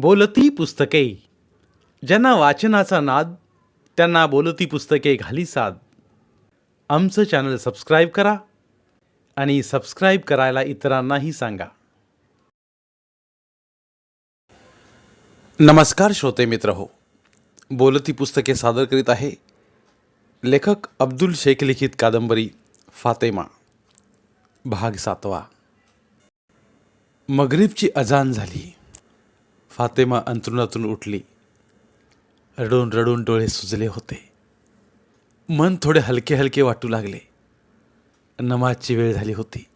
बोलती पुस्तके. ज्यांना वाचनाचा नाद त्यांना बोलती पुस्तके घाली साद. आमचं चॅनल सबस्क्राईब करा आणि सबस्क्राईब करायला इतरांनाही सांगा. नमस्कार श्रोते मित्र हो. बोलती पुस्तके सादर करीत आहे लेखक अब्दुल शेख लिखित कादंबरी फातेमा. भाग सातवा. मगरीबची अजान झाली. फातेमा अंतरुणातून उठली. रडून रडून डोळे सुजले होते. मन थोडे हलके हलके वाटू लागले. नमाजची वेळ झाली होती.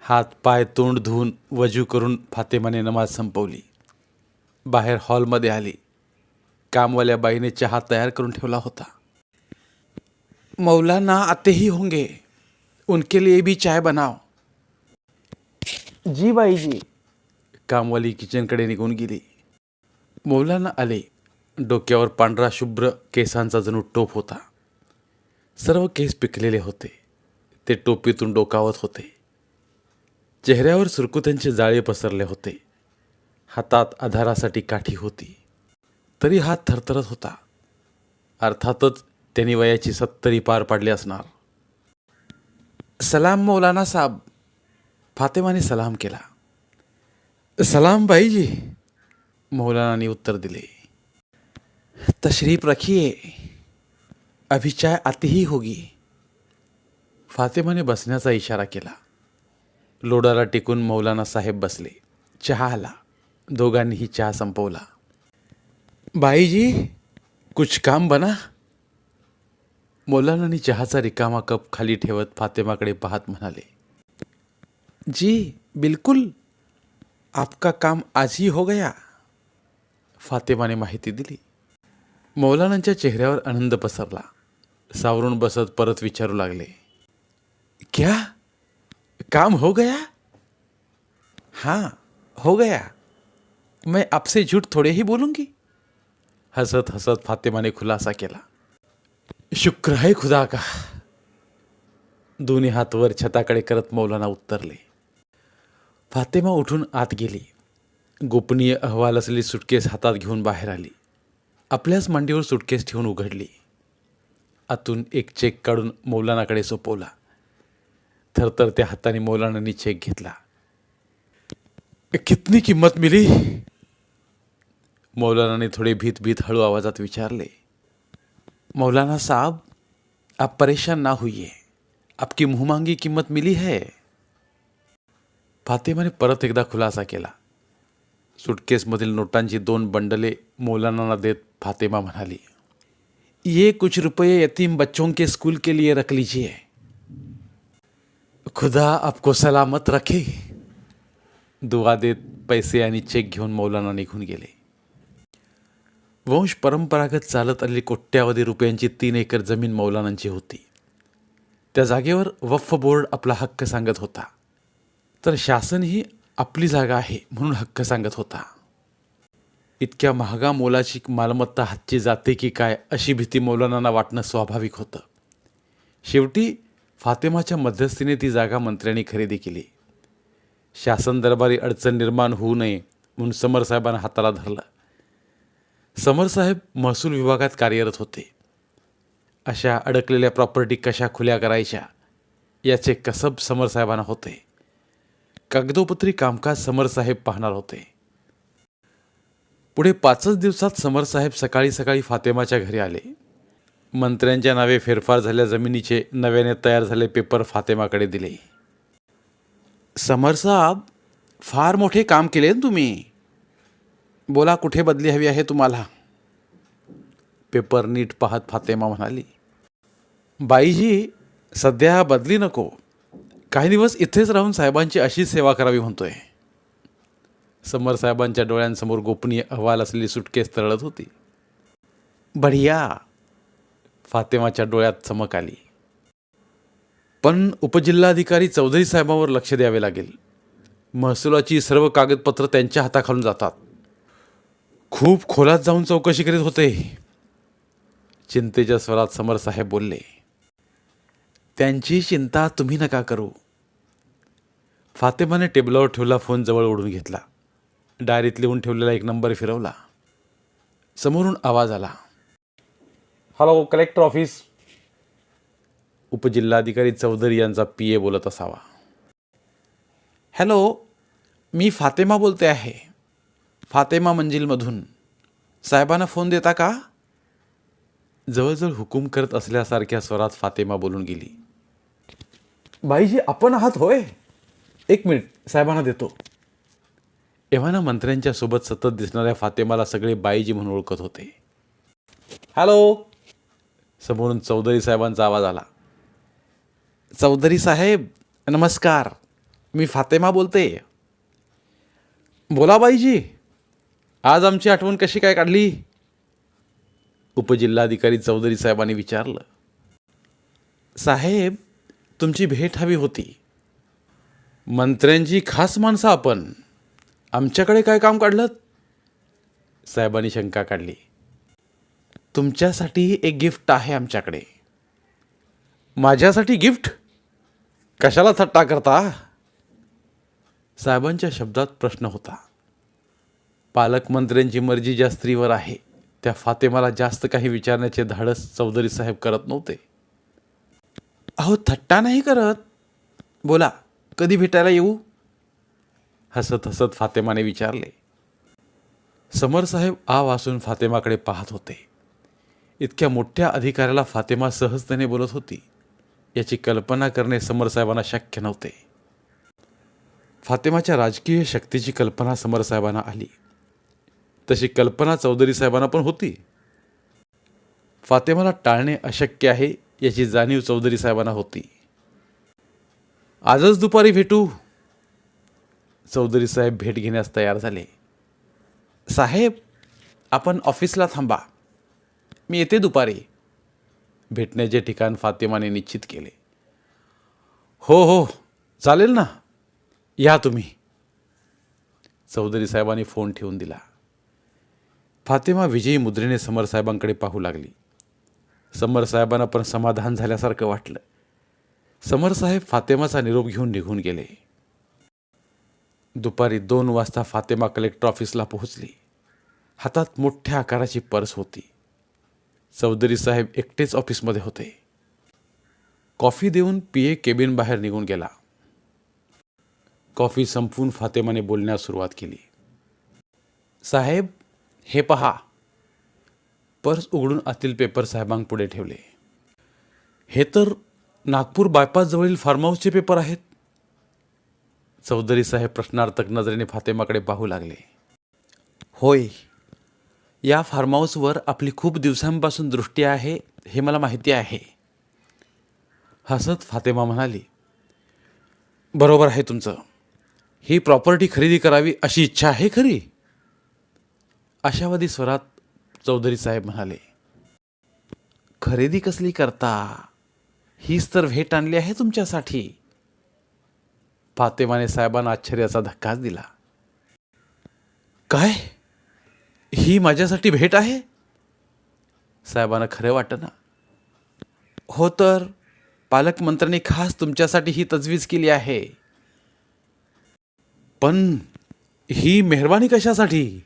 हात पाय तोंड धुवून वजू करून फातेमाने नमाज संपवली. बाहेर हॉलमध्ये आली. कामवाल्या बाईने चहा तयार करून ठेवला होता. मौलाना आते ही होंगे. उनके लिए भी चाय बनाओ. जी बाई जी कामवाली किचनकडे निघून गेली. मौलाना आले डोक्यावर पांढरा शुभ्र केसांचा जणू टोप होता. सर्व केस पिकलेले होते. ते टोपीतून डोकावत होते. चेहऱ्यावर सुरकुत्यांचे जाळे पसरले होते. हातात आधारासाठी काठी होती. तरी हात थरथरत होता. अर्थातच त्यांनी वयाची सत्तरी पार पाडली असणार. सलाम मौलाना साहब फातेमाने सलाम केला. सलाम भाईजी मौलानाने उत्तर दिले. तशरीफ रखिये अभी चाय आती ही होगी. फातेमाने बसण्याचा इशारा केला. लोडाला टेकून मौलाना साहेब बसले. चहा आला दोघांनीही चहा संपवला. बाईजी कुछ काम बना? मौलानाने चहाचा रिकामा कप खाली ठेवत फातेमाकडे पाहत म्हणाले. जी बिलकुल. आपका काम आज ही हो गया. फातेमाने माहिती दिली. मौलानांच्या चेहऱ्यावर आनंद पसरला. सावरून बसत परत विचारू लागले. क्या? काम हो गया? हाँ हो गया. मैं आपसे झूठ थोड़े ही बोलूंगी. हसत हसत फातेमाने खुलासा केला. शुक्र है खुदा का. दोन्ही हात वर छताकडे करत मौलाना उत्तरले. फातेमा उठून आत गेली. गोपनीय अहवाल असलेली सुटकेस हातात घेऊन बाहेर आली. आपल्याच मांडीवर सुटकेस ठेवून उघडली. आतून एक चेक काढून मौलानाकडे सोपवला. थरथर त्या हाताने मौलानांनी चेक घेतला. कितनी किंमत मिली? मौलानाने थोडे भीत भीत हळू आवाजात विचारले. मौलाना साहब आप परेशान ना हुई आपकी मुहमांगी किंमत मिली है? फातेमाने परत एकदा खुलासा केला. सुटकेसमधील नोटांची दोन बंडले मौलानांना देत फातेमा म्हणाली ये कुछ रुपये यतीम बच्चों के स्कूल के लिए रख लीजिए. खुदा आपको सलामत रखे. दुआ देत पैसे आणि चेक घेऊन मौलाना निघून गेले. वंश परंपरागत चालत आलेली कोट्यावधी रुपयांची तीन एकर जमीन मौलानांची होती. त्या जागेवर वफ्फ बोर्ड आपला हक्क सांगत होता. तर शासन ही आपली जागा आहे म्हणून हक्क सांगत होता. इतक्या महागा मोलाची मालमत्ता हातची जाते की काय अशी भीती मौलानांना वाटणं स्वाभाविक होतं. शेवटी फातेमाच्या मध्यस्थीने ती जागा मंत्र्यांनी खरेदी केली. शासन दरबारी अडचण निर्माण होऊ नये म्हणून समरसाहेबांना हाताला धरलं. समरसाहेब महसूल विभागात कार्यरत होते. अशा अडकलेल्या प्रॉपर्टी कशा खुल्या करायच्या याचे कसब समरसाहेबांना होते. कागदोपत्री कामकाज समरसाहेब पाहणार होते. पुढे पाचच दिवसात समरसाहेब सकाळी सकाळी फातेमाच्या घरी आले. मंत्र्यांच्या नावे फेरफार झाल्या जमिनीचे नव्याने तयार झाले पेपर फातेमाकडे दिले. समरसाहेब फार मोठे काम केले ना तुम्ही. बोला कुठे बदली हवी आहे तुम्हाला? पेपर नीट पाहत फातेमा म्हणाली. बाईजी सध्या बदली नको. काही दिवस इथेच राहून साहेबांची अशी सेवा करावी म्हणतोय. समर साहेबांच्या डोळ्यांसमोर गोपनीय अहवाल असलेली सुटकेस तरळत होती. बढिया. फातेमाच्या डोळ्यात चमक आली. पण उपजिल्हाधिकारी चौधरी साहेबांवर लक्ष द्यावे लागेल. महसुलाची सर्व कागदपत्र त्यांच्या हाताखालून जातात. खूप खोलात जाऊन चौकशी करीत होते. चिंतेच्या स्वरात समर साहेब बोलले. त्यांची चिंता तुम्ही नका करू. फातेमाने टेबलावर ठेवला फोन जवळ ओढून घेतला. डायरीत लिहून ठेवलेला एक नंबर फिरवला. समोरून आवाज आला. हॅलो कलेक्टर ऑफिस उपजिल्हाधिकारी चौधरी यांचा पी ए बोलत असावा. हॅलो मी फातेमा बोलते आहे. फातेमा मंजिलमधून. साहेबांना फोन देता का? जवळजवळ हुकूम करत असल्यासारख्या स्वरात फातेमा बोलून गेली. बाईजी आपण आहात होय. एक मिनिट साहेबांना देतो. एव्हाना मंत्र्यांच्या सोबत सतत दिसणाऱ्या फातेमाला सगळे बाईजी म्हणून ओळखत होते. हॅलो. समोरून चौधरी साहेबांचा आवाज आला. चौधरी साहेब नमस्कार. मी फातेमा बोलते. बोला बाईजी आज आमची आठवण कशी काय काढली? उपजिल्हाधिकारी चौधरी साहेबांनी विचारलं. साहेब तुमची भेट हवी होती. मंत्र्यांची खास माणसं आपण. आमच्याकडे काय काम काढलं साहेबांनी शंका काढली. तुमच्यासाठी एक गिफ्ट आहे आमच्याकडे. माझ्यासाठी गिफ्ट? कशाला थट्टा करता? साहेबांच्या शब्दात प्रश्न होता. पालकमंत्र्यांची मर्जी ज्या स्त्रीवर आहे त्या फातेमाला जास्त काही विचारण्याचे धाडस चौधरी साहेब करत नव्हते. अहो थट्टा नाही करत. बोला कधी भेटायला येऊ? हसत हसत फातेमाने विचारले. समर साहेब आ वासून फातेमाकडे पाहत होते. इतक्या मोठ्या अधिकाऱ्याला फातेमा सहजतेने बोलत होती. याची कल्पना करणे समर साहेबांना शक्य नव्हते. फातेमाच्या राजकीय शक्तीची कल्पना समर साहेबांना आली. तशी कल्पना चौधरी साहेबांना पण होती. फातेमाला टाळणे अशक्य आहे याची जाणीव चौधरी साहेबांना होती. आजच दुपारी भेटू. चौधरी साहेब भेट घेण्यास तयार झाले. साहेब आपण ऑफिसला थांबा. मी येते दुपारी. भेटण्याचे ठिकाण फातिमाने निश्चित केले. हो हो चालेल ना. या तुम्ही. चौधरी साहेबांनी फोन ठेवून दिला. फातिमा विजयी मुद्रेने समर साहेबांकडे पाहू लागली. समर साहेबांना पण समाधान झाल्यासारखं वाटलं. समर साहेब फातेमाचा निरोप घेऊन निघून गेले. दुपारी दोन वाजता फातेमा कलेक्टर ऑफिसला पोहोचली. हातात मोठ्या आकाराची पर्स होती. चौधरी साहेब एकटेच ऑफिसमध्ये होते. कॉफी देऊन पी ए केबिन बाहेर निघून गेला. कॉफी संपवून फातेमाने बोलण्यास सुरुवात केली. साहेब हे पहा. पर्स उघडून आतील पेपर साहेबांपुढे ठेवले. हे तर नागपूर बायपासजवळील फार्म हाऊसचे पेपर आहेत. चौधरी साहेब प्रश्नार्थक नजरेने फातेमाकडे पाहू लागले. होय या फार्म हाऊसवर आपली खूप दिवसांपासून दृष्टी आहे हे मला माहिती आहे. हसत फातेमा म्हणाली बरोबर आहे तुमचं. ही प्रॉपर्टी खरेदी करावी अशी इच्छा आहे खरी? आशावादी स्वरात चौधरी साहेब म्हणाले खरेदी कसली करता? हीच तर भेट आणली आहे तुमच्यासाठी. फातेमाने साहेबांना आश्चर्याचा धक्काच दिला. काय? ही माझ्यासाठी भेट आहे? साहेबांना खरं वाटना. हो तर पालकमंत्र्यांनी खास तुमच्यासाठी ही तजवीज केली आहे. पण ही मेहरबानी कशासाठी?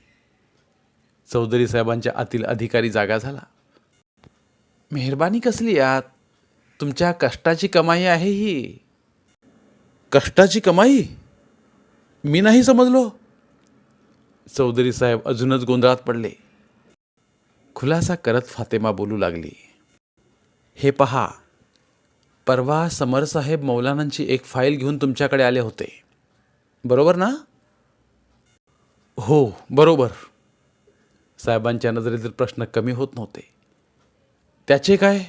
चौधरी साहेबांच्या आतील अधिकारी जागा झाला. मेहरबानी कसली यात तुमच्या कष्टाची कमाई आहे ही. कष्टाची कमाई? मी नाही समजलो. चौधरी साहेब अजूनच गोंधळात पडले. खुलासा करत फातेमा बोलू लागली. हे पहा. परवा समरसाहेब मौलानांची एक फाईल घेऊन तुमच्याकडे आले होते. बरोबर ना? हो बरोबर. साहेबांच्या नजरेतील प्रश्न कमी होत नव्हते. त्याचे काय?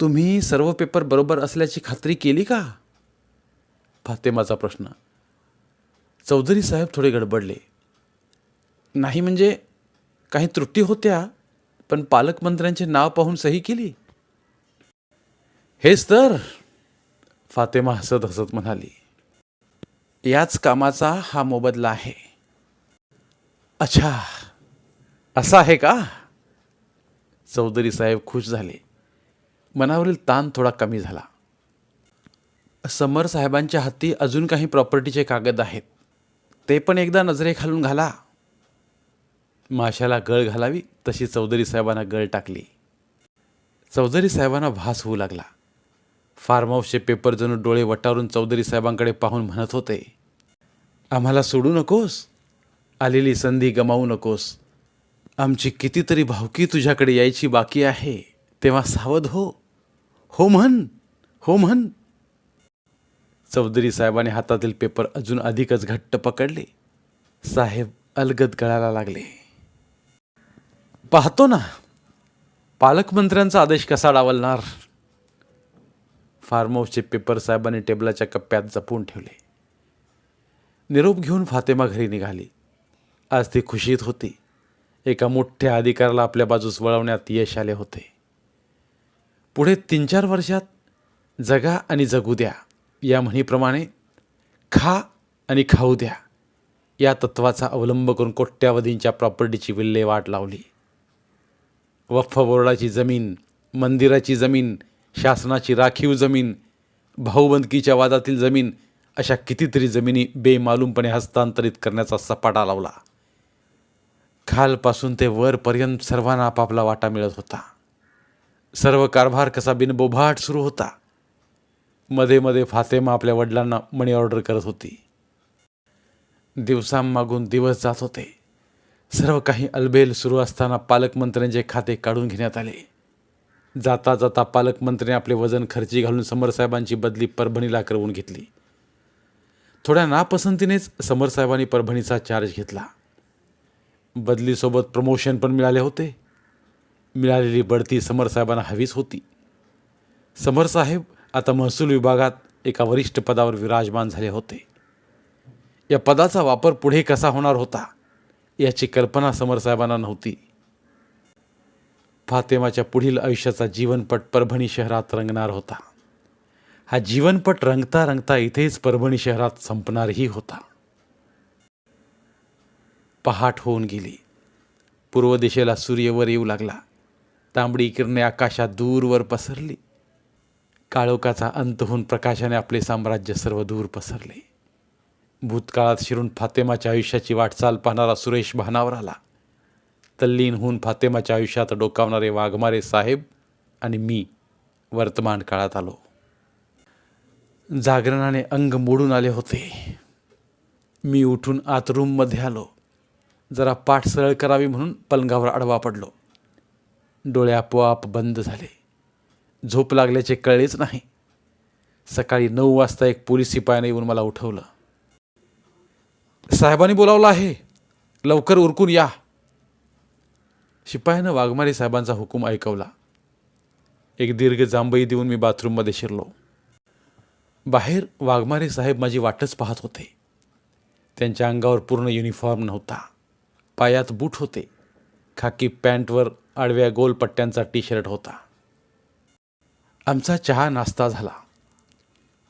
तुम्ही सर्व पेपर बरोबर असल्याची खात्री केली का? फातेमाचा प्रश्न. चौधरी साहेब थोडे गडबडले. नाही म्हणजे काही त्रुटी होत्या पण पालकमंत्र्यांचे नाव पाहून सही केली? हेच तर फातेमा हसत हसत म्हणाली. याच कामाचा हा मोबदला आहे. अच्छा. असं आहे का? चौधरी साहेब खुश झाले. मनावरील ताण थोडा कमी झाला. समर साहेबांच्या हाती अजून काही प्रॉपर्टीचे कागद आहेत. ते पण एकदा नजरेखालून घाला. माशाला गळ घालावी तशी चौधरी साहेबांना गळ टाकली. चौधरी साहेबांना भास होऊ लागला. फार्म हाऊसचे पेपर जणू डोळे वटारून चौधरी साहेबांकडे पाहून म्हणत होते आम्हाला सोडू नकोस. आलेली संधी गमावू नकोस. आमची कितीतरी भावकी तुझ्याकडे यायची बाकी आहे. तेव्हा सावध हो. हो म्हण. हो म्हण. चौधरी साहेबाने हातातील पेपर अजून अधिकच घट्ट पकडले. साहेब अलगद गळायला लागले. पाहतो ना पालकमंत्र्यांचा आदेश कसा डावलणार? फार्म हाऊसचे पेपर साहेबांनी टेबलाच्या कप्प्यात जपून ठेवले. निरोप घेऊन फातेमा घरी निघाली. आज ती खुशीत होती. एका मोठ्या अधिकाराला आपल्या बाजूस वळवण्यात यश आले होते. पुढे तीन चार वर्षात जगा आणि जगू द्या. या म्हणीप्रमाणे खा आणि खाऊ द्या. या तत्वाचा अवलंब करून कोट्यावधींच्या प्रॉपर्टीची विल्हेवाट लावली. वक्फ बोर्डाची जमीन मंदिराची जमीन शासनाची राखीव जमीन भाऊबंदकीच्या वादातील जमीन अशा कितीतरी जमिनी बेमालूमपणे हस्तांतरित करण्याचा सपाटा लावला. खालपासून ते वरपर्यंत सर्वांना आपापला वाटा मिळत होता. सर्व कारभार कसा बिनबोभाट सुरू होता. मध्ये मध्ये फातेमा आपल्या वडिलांना मनी ऑर्डर करत होती. दिवसांमागून दिवस जात होते. सर्व काही अलबेल सुरू असताना पालकमंत्र्यांचे खाते काढून घेण्यात आले. जाता जाता पालकमंत्र्यांनी आपले वजन खर्ची घालून समरसाहेबांची बदली परभणीला करवून घेतली. थोड्या नापसंतीनेच समरसाहेबांनी परभणीचा चार्ज घेतला. बदलीसोबत प्रमोशन पण मिळाले होते. मिळालेली बढती समरसाहेबांना हवीच होती. समरसाहेब आता महसूल विभागात एका वरिष्ठ पदावर विराजमान झाले होते. या पदाचा वापर पुढे कसा होणार होता याची कल्पना समरसाहेबांना नव्हती. फातेमाच्या पुढील आयुष्याचा जीवनपट परभणी शहरात रंगणार होता. हा जीवनपट रंगता रंगता इथेच परभणी शहरात संपणारही होता. पहाट होऊन गेली. पूर्व दिशेला सूर्यवर येऊ लागला. तांबडी किरणे आकाशात दूरवर पसरली. काळोखाचा अंत होऊन प्रकाशाने आपले साम्राज्य सर्व दूर पसरले. भूतकाळात शिरून फातेमाच्या आयुष्याची वाटचाल पाहणारा सुरेश भानावर आला. तल्लीन होऊन फातेमाच्या आयुष्यात डोकावणारे वाघमारे साहेब आणि मी वर्तमान काळात आलो. जागरणाने अंग मोडून आले होते. मी उठून आत रूममध्ये आलो. जरा पाठ सरळ करावी म्हणून पलंगावर आडवा पडलो. डोळे आपोआप बंद झाले. झोप लागल्याचे कळलेच नाही. सकाळी नऊ वाजता एक पोलीस शिपायाने येऊन मला उठवलं. साहेबांनी बोलावलं आहे. लवकर उरकून या. शिपायानं वाघमारे साहेबांचा हुकूम ऐकवला. एक दीर्घ जांभई देऊन मी बाथरूममध्ये शिरलो. बाहेर वाघमारे साहेब माझी वाटच पाहत होते. त्यांच्या अंगावर पूर्ण युनिफॉर्म नव्हता. पायात बूट होते. खाकी पॅन्टवर आडव्या गोल पट्ट्यांचा टी शर्ट होता. आमचा चहा नाश्ता झाला.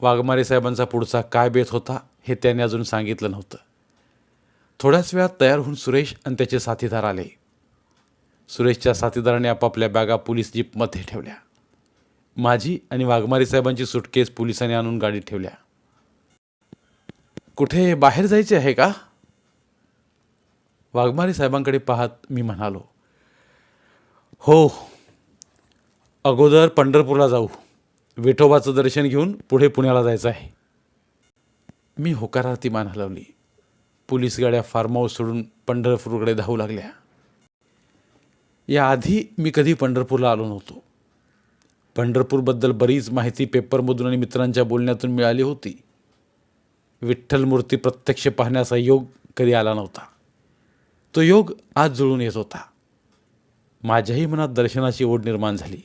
वाघमारे साहेबांचा पुढचा काय बेत होता हे त्याने अजून सांगितलं नव्हतं. थोड्याच वेळात तयार होऊन सुरेश आणि त्याचे साथीदार आले. सुरेशच्या साथीदाराने आपापल्या बॅगा पोलीस जीपमध्ये ठेवल्या. माझी आणि वाघमारे साहेबांची सुटकेस पोलिसांनी आणून गाडीत ठेवल्या. कुठे बाहेर जायचे आहे का? वाघमारे साहेबांकडे पाहत मी म्हणालो हो अगोदर पंढरपूरला जाऊ. विठोबाचं दर्शन घेऊन पुढे पुण्याला जायचं आहे. मी होकारार्थी मान हलवली. पोलीस गाड्या फार्म हाऊस सोडून पंढरपूरकडे धावू लागल्या. याआधी मी कधी पंढरपूरला आलो नव्हतो. पंढरपूरबद्दल बरीच माहिती पेपरमधून आणि मित्रांच्या बोलण्यातून मिळाली होती. विठ्ठल मूर्ती प्रत्यक्ष पाहण्याचा योग कधी आला नव्हता. तो योग आज जुळून येत होता. माझ्याही मनात दर्शनाची ओढ निर्माण झाली.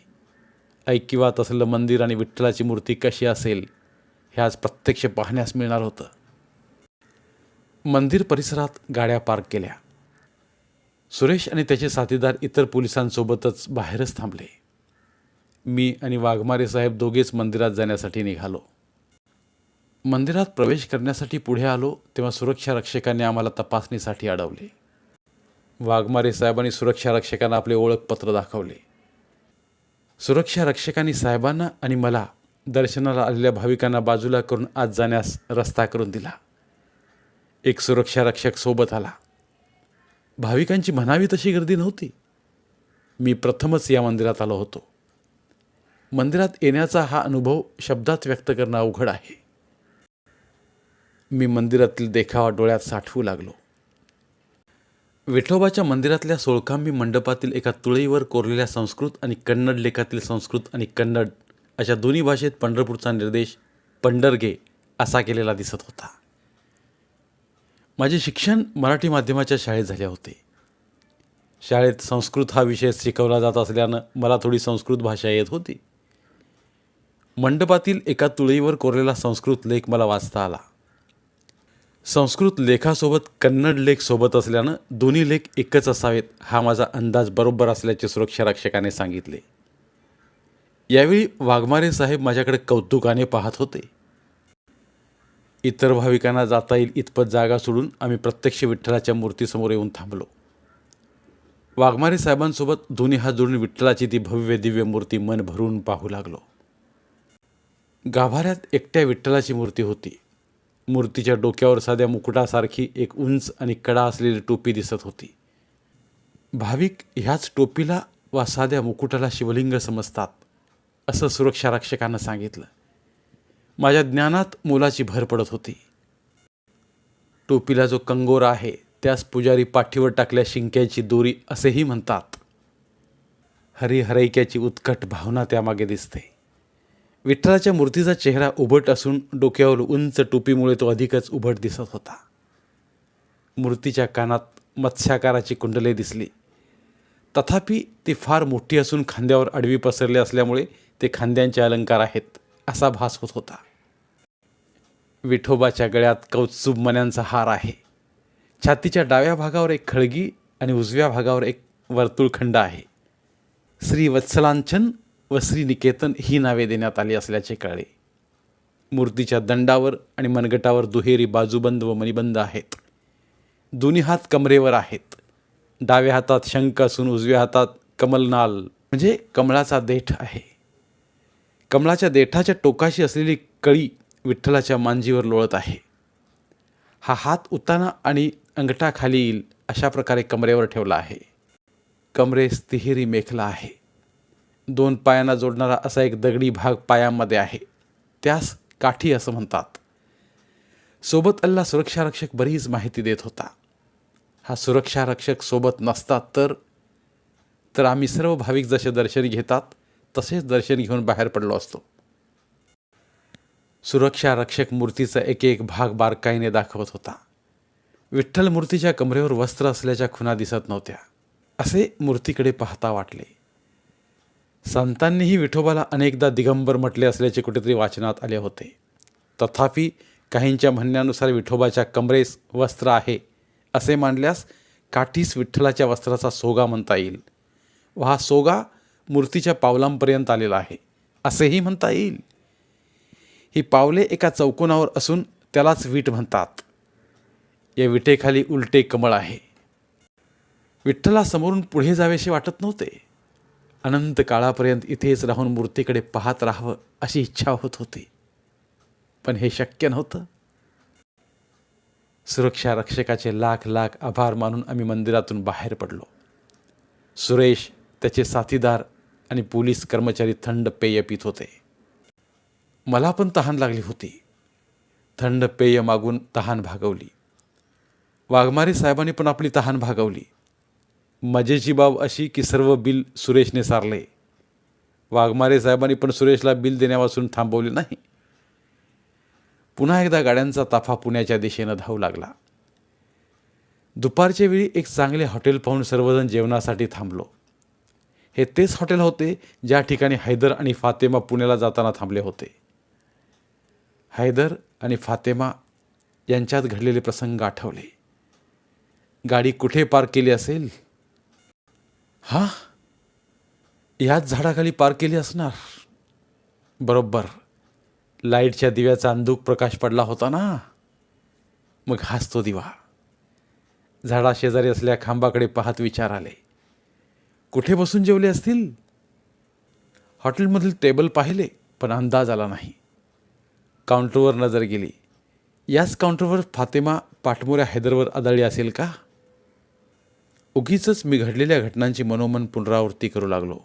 ऐकिवात असलेलं मंदिर आणि विठ्ठलाची मूर्ती कशी असेल हे आज प्रत्यक्ष पाहण्यास मिळणार होतं. मंदिर परिसरात गाड्या पार्क केल्या. सुरेश आणि त्याचे साथीदार इतर पोलिसांसोबतच बाहेरच थांबले. मी आणि वाघमारे साहेब दोघेच मंदिरात जाण्यासाठी निघालो. मंदिरात प्रवेश करण्यासाठी पुढे आलो तेव्हा सुरक्षा रक्षकांनी आम्हाला तपासणीसाठी अडवले. वाघमारे साहेबांनी सुरक्षा रक्षकांना आपले ओळखपत्र दाखवले. सुरक्षा रक्षकांनी साहेबांना आणि मला दर्शनाला आलेल्या भाविकांना बाजूला करून आत जाण्यास रस्ता करून दिला. एक सुरक्षा रक्षक सोबत आला. भाविकांची म्हणावी तशी गर्दी नव्हती. मी प्रथमच या मंदिरात आलो होतो. मंदिरात येण्याचा हा अनुभव शब्दात व्यक्त करणं अवघड आहे. मी मंदिरातील देखावा डोळ्यात साठवू लागलो. विठोबाच्या मंदिरातल्या सोळकांबी मंडपातील एका तुळईवर कोरलेल्या संस्कृत आणि कन्नड लेखातील संस्कृत आणि कन्नड अशा दोन्ही भाषेत पंढरपूरचा निर्देश पंढरगे असा केलेला दिसत होता. माझे शिक्षण मराठी माध्यमाच्या शाळेत झाले होते. शाळेत संस्कृत हा विषय शिकवला जात असल्यानं मला थोडी संस्कृत भाषा येत होती. मंडपातील एका तुळईवर कोरलेला संस्कृत लेख मला वाचता आला. संस्कृत लेखासोबत कन्नड लेख सोबत असल्यानं दोन्ही लेख एकच असावेत हा माझा अंदाज बरोबर असल्याचे सुरक्षा रक्षकाने सांगितले. यावेळी वाघमारे साहेब माझ्याकडे कौतुकाने पाहत होते. इतर भाविकांना जाता येईल इतपत जागा सोडून आम्ही प्रत्यक्ष विठ्ठलाच्या मूर्तीसमोर येऊन थांबलो. वाघमारे साहेबांसोबत दोन्ही हात जोडून विठ्ठलाची ती भव्य दिव्य मूर्ती मन भरून पाहू लागलो. गाभाऱ्यात एकट्या विठ्ठलाची मूर्ती होती. मूर्तीच्या डोक्यावर साध्या मुकुटासारखी एक उंच आणि कडा असलेली टोपी दिसत होती. भाविक ह्याच टोपीला वा साध्या मुकुटाला शिवलिंग समजतात असं सुरक्षा रक्षकानं सांगितलं. माझ्या ज्ञानात मोलाची भर पडत होती. टोपीला जो कंगोरा आहे त्यास पुजारी पाठीवर टाकल्या शिंक्याची दोरी असेही म्हणतात. हरिहरैक्याची उत्कट भावना त्यामागे दिसते. विठ्ठलाच्या मूर्तीचा चेहरा उभट असून डोक्यावर उंच टोपीमुळे तो अधिकच उभट दिसत होता. मूर्तीच्या कानात मत्स्याकाराची कुंडले दिसली. तथापि ती फार मोठी असून खांद्यावर आडवी पसरले असल्यामुळे ते खांद्यांचे अलंकार आहेत असा भास होत होता. विठोबाच्या गळ्यात कौत्सुब मन्यांचा हार आहे. छातीच्या डाव्या भागावर एक खळगी आणि उजव्या भागावर एक वर्तुळखंड आहे. श्री वत्सलांचन व श्रीनिकेतन ही नावे देण्यात आली असल्याचे कळले. मूर्तीच्या दंडावर आणि मनगटावर दुहेरी बाजूबंद व मणिबंद आहेत. दोन्ही हात कमरेवर आहेत. डाव्या हातात शंख असून उजव्या हातात कमलनाल म्हणजे कमळाचा देठ आहे. कमळाच्या देठाच्या टोकाशी असलेली कळी विठ्ठलाच्या मांजीवर लोळत आहे. हा हात उताना आणि अंगठा खाली येईल अशा प्रकारे कमरेवर ठेवला आहे. कमरेस तिहेरी मेखला आहे. दोन पायांना जोडणारा असा एक दगडी भाग पायांमध्ये आहे. त्यास काठी असं म्हणतात. सोबत अल्ला सुरक्षारक्षक बरीच माहिती देत होता. हा सुरक्षारक्षक सोबत नसतात तर तर आम्ही सर्व भाविक जसे दर्शन घेतात तसेच दर्शन घेऊन बाहेर पडलो असतो. सुरक्षा रक्षक मूर्तीचा एक एक भाग बारकाईने दाखवत होता. विठ्ठल मूर्तीच्या कमरेवर वस्त्र असल्याच्या खुणा दिसत नव्हत्या. असे मूर्तीकडे पाहता वाटले. संतांनीही विठोबाला अनेकदा दिगंबर म्हटले असल्याचे कुठेतरी वाचनात आले होते. तथापि काहींच्या म्हणण्यानुसार विठोबाच्या कमरेस वस्त्र आहे असे मानल्यास काठीस विठ्ठलाच्या वस्त्राचा सोगा म्हणता येईल. व हा सोगा मूर्तीच्या पावलांपर्यंत आलेला आहे असेही म्हणता येईल. ही पावले एका चौकोनावर असून त्यालाच वीट म्हणतात. या विटेखाली उलटे कमळ आहे. विठ्ठला समोरून पुढे जावेसे वाटत नव्हते. अनंत काळापर्यंत इथेच राहून मूर्तीकडे पाहत राहावं अशी इच्छा होत होती. पण हे शक्य नव्हतं. सुरक्षा रक्षकाचे लाख लाख आभार मानून आम्ही मंदिरातून बाहेर पडलो. सुरेश त्याचे साथीदार आणि पोलीस कर्मचारी थंड पेय पित होते. मला पण तहान लागली होती. थंड पेय मागून तहान भागवली. वाघमारे साहेबांनी पण आपली तहान भागवली. मजेची बाब अशी की सर्व बिल सुरेशने सारले. वाघमारे साहेबांनी पण सुरेशला बिल देण्यापासून थांबवले नाही. पुन्हा एकदा गाड्यांचा ताफा पुण्याच्या दिशेनं धावू लागला. दुपारच्या वेळी एक चांगले हॉटेल पाहून सर्वजण जेवणासाठी थांबलो. हे तेच हॉटेल होते ज्या ठिकाणी हैदर आणि फातेमा पुण्याला जाताना थांबले होते. हैदर आणि फातेमा यांच्यात घडलेले प्रसंग आठवले. गाडी कुठे पार्क केली असेल? हा? याच झाडाखाली पार केली असणार. बरोबर. लाईटच्या दिव्याचा अंधूक प्रकाश पडला होता ना. मग हाच तो दिवा. झाडा शेजारी खांबाकडे पाहत विचार आले. कुठे बसून जेवले असतील? हॉटेलमधील टेबल पाहिले पण अंदाज आला नाही. काउंटरवर नजर गेली. याच काउंटरवर फातेमा पाठमोऱ्या हैदरवर आदळली असेल का? उगीच मी घडलेल्या घटनांची मनोमन पुनरावृत्ती करू लागलो.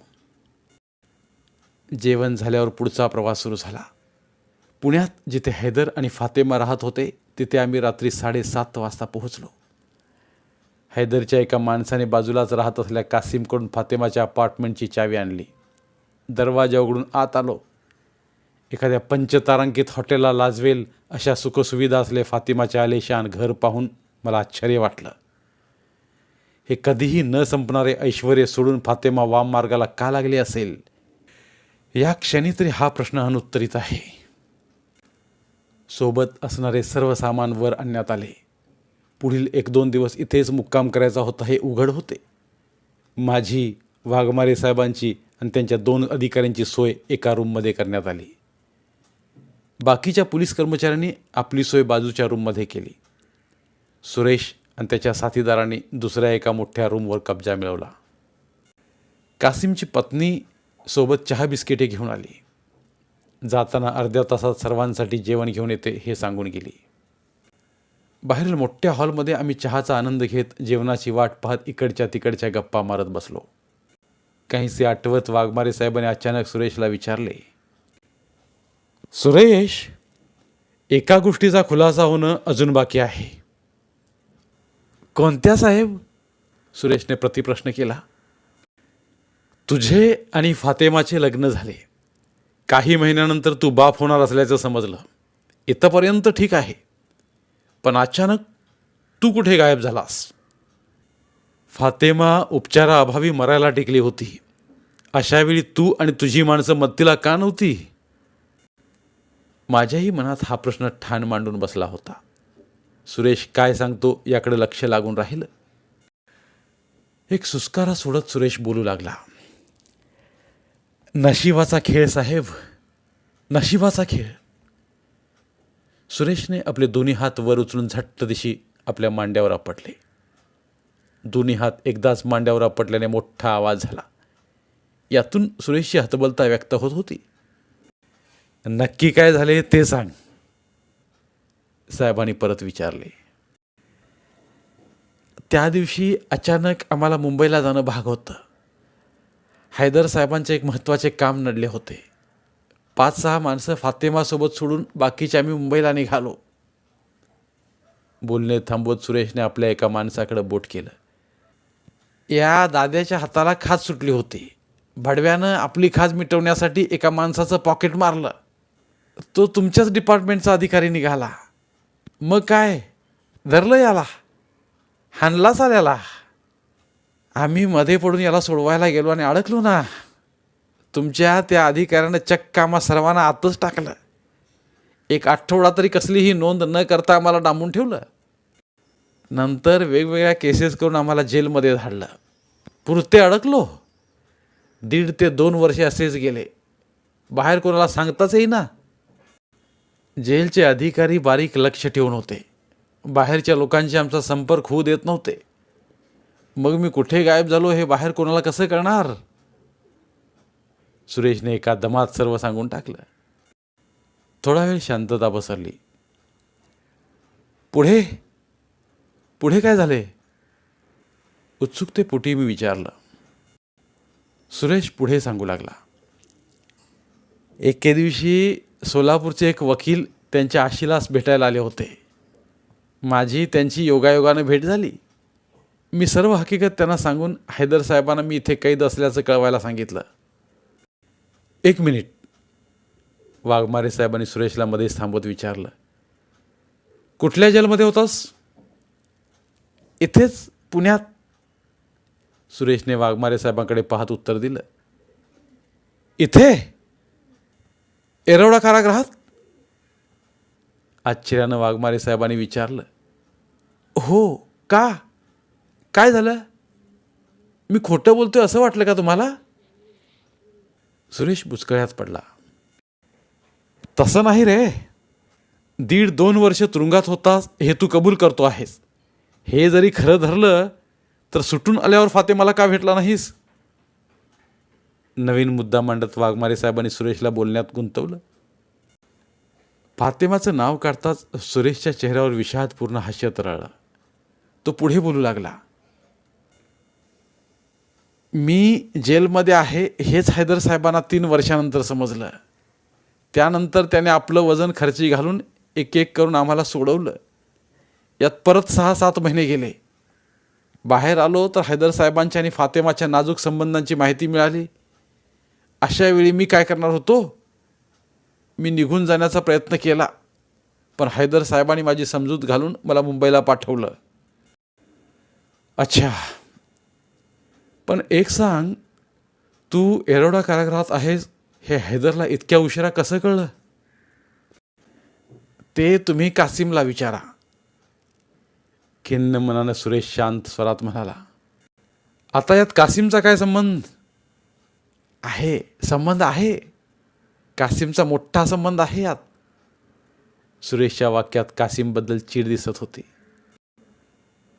जेवण झाल्यावर पुढचा प्रवास सुरू झाला. पुण्यात जिथे हैदर आणि फातेमा राहत होते तिथे आम्ही रात्री साडेसात वाजता पोहोचलो. हैदरच्या एका माणसाने बाजूलाच राहत असलेल्या कासिमकडून फातेमाच्या अपार्टमेंटची चावी आणली. दरवाजा उघडून आत आलो. एखाद्या पंचतारांकित हॉटेलला लाजवेल अशा सुखसुविधा असले फातिमाचे आलेशान घर पाहून मला आश्चर्य वाटलं. हे कधीही न संपणारे ऐश्वर सोडून फातेमा वाम मार्गाला का लागले असेल? या क्षणी तरी हा प्रश्न अनुत्तरित आहे. सोबत असणारे सर्व सामान वर आणण्यात आले. पुढील एक दोन दिवस इथेच मुक्काम करायचा होता हे उघड होते. माझी वाघमारे साहेबांची आणि त्यांच्या दोन अधिकाऱ्यांची सोय एका रूममध्ये करण्यात आली. बाकीच्या पोलीस कर्मचाऱ्यांनी आपली सोय बाजूच्या रूममध्ये केली. सुरेश आणि त्याच्या साथीदारांनी दुसऱ्या एका मोठ्या रूमवर कब्जा मिळवला. कासिमची पत्नी सोबत चहा बिस्किटे घेऊन आली. जाताना अर्ध्या तासात सर्वांसाठी जेवण घेऊन येते हे सांगून गेली. बाहेरील मोठ्या हॉलमध्ये आम्ही चहाचा आनंद घेत जेवणाची वाट पाहत इकडच्या तिकडच्या गप्पा मारत बसलो. काहीसे आठवत वाघमारे साहेबांनी अचानक सुरेशला विचारले सुरेश एका गोष्टीचा खुलासा होणं अजून बाकी आहे. कोणत्या साहेब? सुरेशने प्रतिप्रश्न केला. तुझे आणि फातेमाचे लग्न झाले. काही महिन्यानंतर तू बाप होणार असल्याचं समजलं. इथंपर्यंत ठीक आहे. पण अचानक तू कुठे गायब झालास? फातेमा उपचाराअभावी मरायला टिकली होती. अशावेळी तू आणि तुझी माणसं मत्तीला का नव्हती? माझ्याही मनात हा प्रश्न ठाण मांडून बसला होता. सुरेश काय सांगतो याकडे लक्ष लागून राहिलं. एक सुस्कारा सोडत सुरेश बोलू लागला. नशिबाचा खेळ साहेब नशिबाचा खेळ. सुरेशने आपले दोन्ही हात वर उचलून झट्ट दिशी आपल्या मांड्यावर आपटले. दोन्ही हात एकदाच मांड्यावर आपटल्याने मोठा आवाज झाला. यातून सुरेशची हतबलता व्यक्त होत होती. नक्की काय झाले ते सांग. साहेबांनी परत विचारले. त्या दिवशी अचानक आम्हाला मुंबईला जाणं भाग होतं. हैदर साहेबांचे एक महत्त्वाचे काम नडले होते. पाच सहा माणसं फातेमासोबत सोडून बाकीचे आम्ही मुंबईला निघालो. बोलणे थांबवत सुरेशने आपल्या एका माणसाकडे बोट केलं. या दाद्याच्या हाताला खाज सुटली होती. भडव्यानं आपली खाज मिटवण्यासाठी एका माणसाचं पॉकेट मारलं. तो तुमच्याच डिपार्टमेंटचा अधिकारी निघाला. मग काय? धरलं याला. हाणलाच आल्याला. आम्ही मध्ये पडून याला सोडवायला गेलो आणि अडकलो ना. तुमच्या त्या अधिकाऱ्यानं चक्क आम्हा सर्वांना आतच टाकलं. एक आठवडा तरी कसलीही नोंद न करता आम्हाला डांबून ठेवलं. नंतर वेगवेगळ्या केसेस करून आम्हाला जेलमध्ये धाडलं पुरते अडकलो. दीड ते दोन वर्षे असेच गेले. बाहेर कोणाला सांगताच येईना. जेलचे अधिकारी बारीक लक्ष ठेवून होते. बाहेरच्या लोकांशी आमचा संपर्क होऊ देत नव्हते. मग मी कुठे गायब झालो हे बाहेर कोणाला कसं करणार सुरेशने एका दमात सर्व सांगून टाकलं. थोडा वेळ शांतता पसरली. पुढे? पुढे काय झाले? उत्सुकतेपोटी मी विचारलं. सुरेश पुढे सांगू लागला. एके दिवशी सोलापूरचे एक वकील त्यांच्या आशिलास भेटायला आले होते. माझी त्यांची योगायोगानं भेट झाली. मी सर्व हकीकत त्यांना सांगून हैदर साहेबांना मी इथे कैद असल्याचं कळवायला सांगितलं. एक मिनिट. वाघमारे साहेबांनी सुरेशला मध्येच थांबवत विचारलं. कुठल्या जेलमध्ये होतास? इथेच पुण्यात? सुरेशने वाघमारे साहेबांकडे पाहत उत्तर दिलं. इथे? एरवडा कारागृहात? आश्चर्यानं वाघमारे साहेबांनी विचारलं. हो का? काय झालं? मी खोटं बोलतोय असं वाटलं का तुम्हाला? सुरेश बुचकळ्यात पडला. तसं नाही रे. दीड दोन वर्ष तुरुंगात होतास हे तू कबूल करतो आहेस. हे जरी खरं धरलं तर सुटून आल्यावर फातेमाला का भेटला नाहीस? नवीन मुद्दा मांडत वाघमारे साहेबांनी सुरेशला बोलण्यात गुंतवलं? फातेमाचं नाव काढताच सुरेशच्या चेहऱ्यावर विषादपूर्ण हास्य तरळलं तो पुढे बोलू लागला मी जेलमध्ये आहे हेच हैदर साहेबांना तीन वर्षानंतर समजलं. त्यानंतर त्याने आपलं वजन खर्ची घालून एक एक करून आम्हाला सोडवलं. यात परत सहा सात महिने गेले. बाहेर आलो तर हैदर साहेबांच्या आणि फातेमाच्या नाजूक संबंधांची माहिती मिळाली. अशा वेळी मी काय करणार होतो? मी निघून जाण्याचा प्रयत्न केला. पण हैदर साहेबांनी माझी समजूत घालून मला मुंबईला पाठवलं. अच्छा. पण एक सांग तू एरोडा कारागृहात आहेस हे हैदरला इतक्या उशिरा कसं कळलं? ते तुम्ही कासिमला विचारा. खिन्न मनानं सुरेश शांत स्वरात म्हणाला. आता यात कासिमचा काय संबंध? आहे संबंध आहे. कासिमचा मोठा संबंध आहे यात. सुरेशच्या वाक्यात कासिमबद्दल चीड दिसत होती.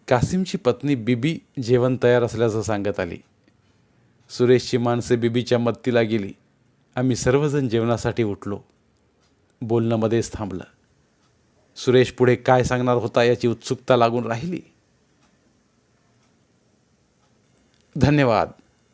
कासिमची पत्नी बिबी जेवण तयार असल्याचं सांगत आली. सुरेशची माणसे बिबीच्या मत्तीला गेली. आम्ही सर्वजण जेवणासाठी उठलो. बोलणं मध्येच थांबलं. सुरेश पुढे काय सांगणार होता याची उत्सुकता लागून राहिली. धन्यवाद.